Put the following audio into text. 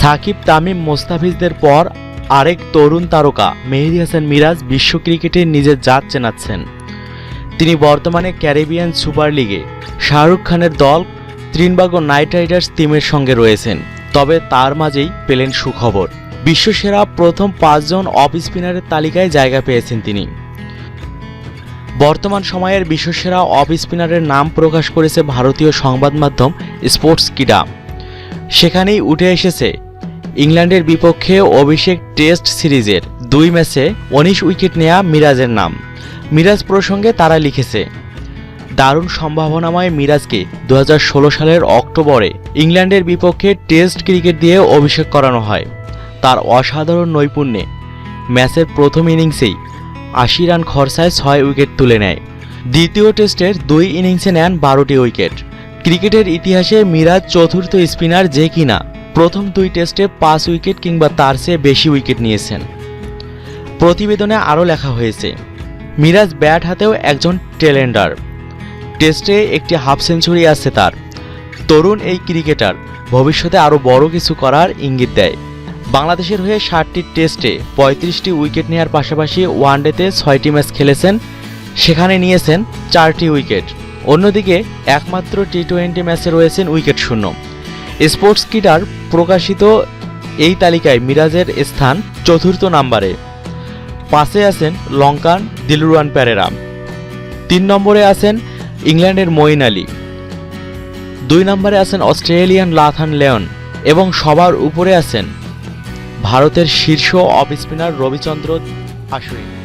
সাকিব, তামিম, মোস্তাফিজদের পর আরেক তরুণ তারকা মেহেদি হাসান মিরাজ বিশ্ব ক্রিকেটে নিজের জাত চেনাচ্ছেন। তিনি বর্তমানে ক্যারিবিয়ান সুপার লিগে শাহরুখ খানের দল ত্রিনবাগ নাইট রাইডার্স টিমের সঙ্গে রয়েছেন, তবে তার মাঝেই পেলেন সুখবর। বিশ্বসেরা প্রথম পাঁচজন অফ স্পিনারের তালিকায় জায়গা পেয়েছেন তিনি। বর্তমান সময়ের বিশ্বসেরা অফ স্পিনারের নাম প্রকাশ করেছে ভারতীয় সংবাদ মাধ্যম স্পোর্টস কিডা। সেখানেই উঠে এসেছে ইংল্যান্ডের বিপক্ষে অভিষেক টেস্ট সিরিজের দুই ম্যাচে উনিশ উইকেট নেয়া মিরাজের নাম। মিরাজ প্রসঙ্গে তারা লিখেছে, দারুণ সম্ভাবনাময় মিরাজকে দু হাজার ষোলো সালের অক্টোবরে ইংল্যান্ডের বিপক্ষে টেস্ট ক্রিকেট দিয়ে অভিষেক করানো হয়। তার অসাধারণ নৈপুণ্যে ম্যাচের প্রথম ইনিংসেই আশি রান খরচায় ছয় উইকেট তুলে নেয়। দ্বিতীয় টেস্টের দুই ইনিংসে নেন বারোটি উইকেট। ক্রিকেটের ইতিহাসে মিরাজ চতুর্থ স্পিনার যে কিনা প্রথম দুই টেস্টে পাঁচ উইকেট কিংবা তার চেয়ে বেশি উইকেট নিয়েছেন। প্রতিবেদনে আরও লেখা হয়েছে, মিরাজ ব্যাট হাতেও একজন টেলেন্ডার টেস্টে একটি হাফ সেঞ্চুরি আছে তার। তরুণ এই ক্রিকেটার, ভবিষ্যতে আরও বড় কিছু করার ইঙ্গিত দেয়। বাংলাদেশের হয়ে ষাটটি টেস্টে পঁয়ত্রিশটি উইকেট নেওয়ার পাশাপাশি ওয়ানডেতে ছয়টি ম্যাচ খেলেছেন, সেখানে নিয়েছেন চারটি উইকেট। অন্যদিকে একমাত্র টি টোয়েন্টি ম্যাচে রয়েছেন উইকেট শূন্য। স্পোর্টস কিটার প্রকাশিত এই তালিকায় মিরাজের স্থান চতুর্থ নম্বরে। পাশে আছেন লঙ্কান দিলরুয়ান প্যারেরা তিন নম্বরে আছেন ইংল্যান্ডের মঈন আলী। দুই নম্বরে আছেন অস্ট্রেলিয়ান লাথান লেয়ন এবং সবার উপরে আছেন ভারতের শীর্ষ অফ স্পিনার রবিচন্দ্র আশ্বিন।